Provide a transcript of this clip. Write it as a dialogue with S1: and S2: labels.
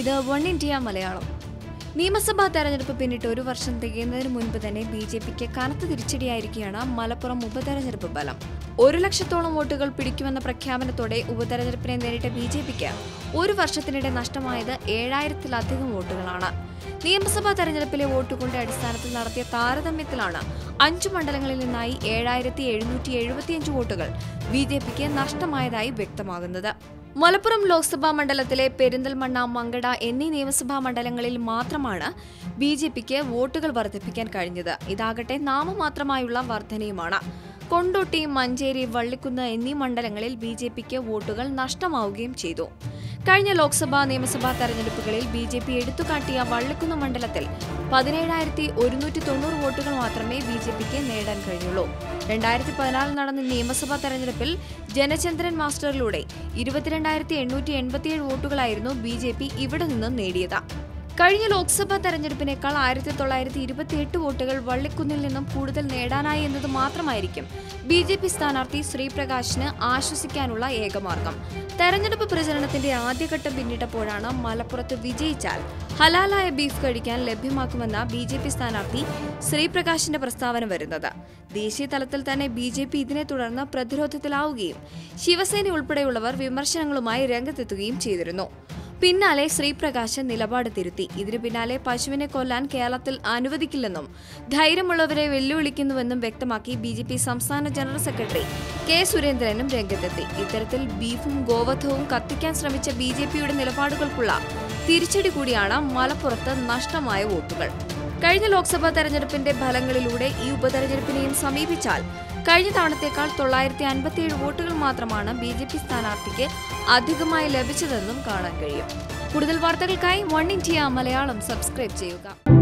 S1: ഇത് one India Malayalam. നിയമസഭാ തെരഞ്ഞെടുപ്പ് പിന്നിട്ട് ഒരു വർഷം തികയുന്നതിന് മുൻപ് തന്നെ ബി ജെ പിക്ക് കനത്ത തിരിച്ചടിയായിരിക്കുകയാണ് മലപ്പുറം ഉപതെരഞ്ഞെടുപ്പ് ഫലം. ഒരു ലക്ഷത്തോളം വോട്ടുകൾ പിടിക്കുമെന്ന പ്രഖ്യാപനത്തോടെ ഉപതെരഞ്ഞെടുപ്പിനെ നേരിട്ട ബി ജെ പിക്ക് ഒരു വർഷത്തിനിടെ നഷ്ടമായത് ഏഴായിരത്തിലധികം വോട്ടുകളാണ്. നിയമസഭാ തെരഞ്ഞെടുപ്പിലെ വോട്ടുകളുടെ അടിസ്ഥാനത്തിൽ നടത്തിയ താരതമ്യത്തിലാണ് അഞ്ചു മണ്ഡലങ്ങളിൽ നിന്നായി ഏഴായിരത്തി എഴുന്നൂറ്റി എഴുപത്തിയഞ്ച് വോട്ടുകൾ ബി ജെ പിക്ക് നഷ്ടമായതായി വ്യക്തമാകുന്നത്. മലപ്പുറം ലോക്സഭാ മണ്ഡലത്തിലെ പെരിന്തൽമണ്ണ മങ്കട എന്നീ നിയമസഭാ മണ്ഡലങ്ങളിൽ മാത്രമാണ് ബി ജെ പിക്ക് വോട്ടുകൾ വർദ്ധിപ്പിക്കാൻ കഴിഞ്ഞത്. ഇതാകട്ടെ നാമമാത്രമായുള്ള വർധനയുമാണ്. കൊണ്ടോട്ടി മഞ്ചേരി വള്ളിക്കുന്ന് എന്നീ മണ്ഡലങ്ങളിൽ ബി ജെ പിക്ക് വോട്ടുകൾ നഷ്ടമാവുകയും ചെയ്തു. കഴിഞ്ഞ ലോക്സഭാ നിയമസഭാ തെരഞ്ഞെടുപ്പുകളിൽ ബി ജെ പി എടുത്തുകാട്ടിയ വള്ളിക്കുന്ന് മണ്ഡലത്തിൽ പതിനേഴായിരത്തി ഒരുന്നൂറ്റി തൊണ്ണൂറ് വോട്ടുകൾ മാത്രമേ ബി ജെ പിക്ക് നേടാൻ കഴിഞ്ഞുള്ളൂ. രണ്ടായിരത്തി പതിനാലിൽ നടന്ന നിയമസഭാ തെരഞ്ഞെടുപ്പിൽ ജനചന്ദ്രൻ മാസ്റ്ററിലൂടെ ഇരുപത്തിരണ്ടായിരത്തി എണ്ണൂറ്റി എൺപത്തിയേഴ് വോട്ടുകളായിരുന്നു ബി ജെ പി ഇവിടെ നിന്നും നേടിയത്. കഴിഞ്ഞ ലോക്സഭാ തെരഞ്ഞെടുപ്പിനേക്കാൾ ആയിരത്തി തൊള്ളായിരത്തി ഇരുപത്തി എട്ട് വോട്ടുകൾ വള്ളിക്കുന്നിൽ നിന്നും കൂടുതൽ നേടാനായി എന്നത് മാത്രമായിരിക്കും ബി ജെ പി സ്ഥാനാർത്ഥി ശ്രീപ്രകാശിന് ആശ്വസിക്കാനുള്ള ഏകമാർഗം. തെരഞ്ഞെടുപ്പ് പ്രചരണത്തിന്റെ ആദ്യഘട്ടം പിന്നിട്ടപ്പോഴാണ് മലപ്പുറത്ത് വിജയിച്ചാൽ ഹലാലായ ബീഫ് കഴിക്കാൻ ലഭ്യമാക്കുമെന്ന ബി ജെ പി സ്ഥാനാർത്ഥി ശ്രീപ്രകാശിന്റെ പ്രസ്താവന വരുന്നത്. ദേശീയ തലത്തിൽ തന്നെ ബി ജെ പി ഇതിനെ തുടർന്ന് പ്രതിരോധത്തിലാവുകയും ശിവസേന ഉൾപ്പെടെയുള്ളവർ വിമർശനങ്ങളുമായി രംഗത്തെത്തുകയും ചെയ്തിരുന്നു. പിന്നാലെ ശ്രീപ്രകാശൻ നിലപാട് തിരുത്തി. ഇതിനു പിന്നാലെ പശുവിനെ കൊല്ലാൻ കേരളത്തിൽ അനുവദിക്കില്ലെന്നും ധൈര്യമുള്ളവരെ വെല്ലുവിളിക്കുന്നുവെന്നും വ്യക്തമാക്കി ബി ജെ പി സംസ്ഥാന ജനറൽ സെക്രട്ടറി കെ സുരേന്ദ്രനും രംഗത്തെത്തി. ഇത്തരത്തിൽ ബീഫും ഗോവധവും കത്തിക്കാൻ ശ്രമിച്ച ബി ജെ പിയുടെ നിലപാടുകൾക്കുള്ള തിരിച്ചടി കൂടിയാണ് മലപ്പുറത്ത് നഷ്ടമായ വോട്ടുകൾ. കഴിഞ്ഞ ലോക്സഭാ തെരഞ്ഞെടുപ്പിന്റെ ഫലങ്ങളിലൂടെ ഈ ഉപതെരഞ്ഞെടുപ്പിനെയും സമീപിച്ചാൽ കഴിഞ്ഞ തവണത്തേക്കാൾ തൊള്ളായിരത്തി അൻപത്തിയേഴ് വോട്ടുകൾ മാത്രമാണ് ബി ജെ പി സ്ഥാനാർത്ഥിക്ക് അധികമായി ലഭിച്ചതെന്നും കാണാൻ കഴിയും. കൂടുതൽ വാർത്തകൾക്കായി വൺ ഇന്ത്യ മലയാളം സബ്സ്ക്രൈബ് ചെയ്യുക.